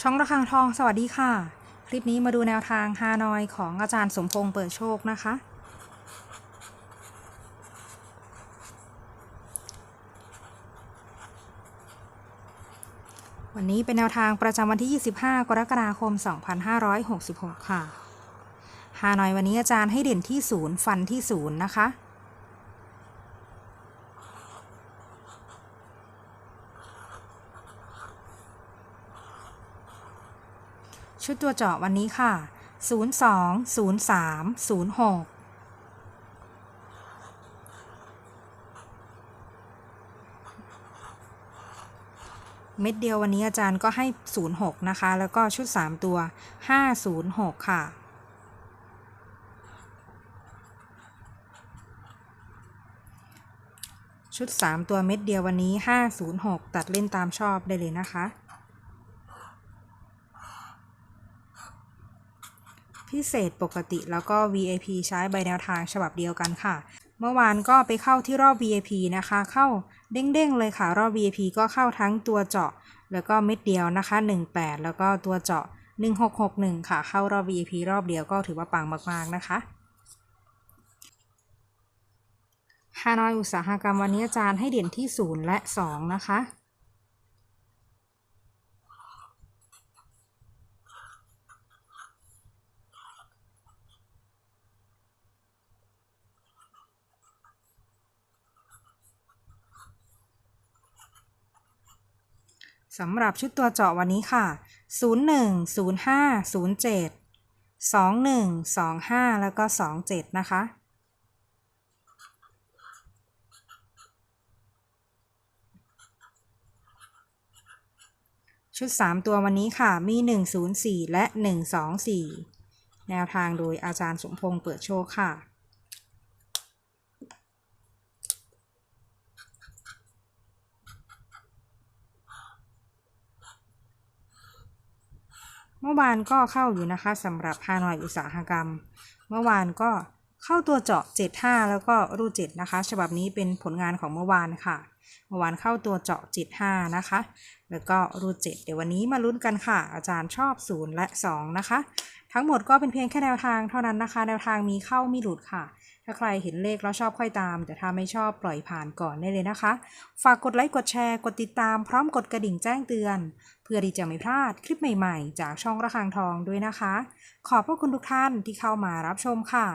ช่องระฆังทองสวัสดีค่ะ คลิปนี้มาดูแนวทางฮานอยของอาจารย์สมพงษ์เปิดโชคนะคะ วันนี้เป็นแนวทางประจำวันที่ 25 กรกฎาคม 2566 ค่ะฮานอยวันนี้อาจารย์ให้เด่นที่ศูนย์ฟันที่ศูนย์นะคะ ชุดตัวเจาะวันนี้ค่ะ 02 03 06เม็ดเดียววันนี้อาจารย์ก็ให้ 06 นะคะ แล้วก็ชุด 3 ตัว 506 ค่ะ ชุด 3 ตัวเม็ดเดียววันนี้ 506 ตัดเล่นตามชอบได้เลยนะคะ พิเศษปกติแล้วก็ VIP ใช้ใบแนวทางฉบับเดียวกันค่ะ เมื่อวานก็ไปเข้าที่รอบ VIP นะคะ เข้าเด้งๆเลยค่ะ รอบ VIP ก็เข้าทั้งตัวเจาะ แล้วก็เม็ดเดียวนะคะ 18 แล้วก็ตัวเจาะ 1661 ค่ะ เข้ารอบ VIP รอบเดียวก็ถือว่าปังมากๆนะคะฮานอยอุตสาหกรรมวันนี้อาจารย์ให้เด่นที่ 0 และ 2 นะคะ สำหรับชุดตัวเจาะวันนี้ค่ะ 01 05 07 21 25 แล้วก็ 27 นะคะ ชุด 3 ตัววันนี้ค่ะ มี 104 และ 124 แนวทางโดยอาจารย์สมพงษ์เปิดโชคค่ะ มื่อวานก็เข้าอยู่นะคะสำหรับฮานอยอุตสาหกรรม เมื่อวานก็เข้าตัวเจาะ75แล้วก็รูด7นะคะ ฉบับนี้เป็นผลงานของเมื่อวานค่ะ เมื่อวานเข้าตัวเจาะ75นะคะ แล้วก็รูด7เดี๋ยววันนี้มาลุ้นกันค่ะ อาจารย์ชอบ 0 และ 2 นะคะ ทั้งหมดก็เป็นเพียงแค่แนวทางเท่านั้นนะคะ แนวทางมีเข้ามีหลุดค่ะ ถ้าใครเห็นเลขแล้วชอบค่อยตาม แต่ถ้าไม่ชอบปล่อยผ่านก่อนได้เลยนะคะ ฝากกดไลค์กดแชร์กดติดตามพร้อมกดกระดิ่งแจ้งเตือน เพื่อที่จะไม่พลาดคลิปใหม่ ๆ จากช่องระฆังทองด้วยนะคะ ขอบพระคุณทุกท่านที่เข้ามารับชมค่ะ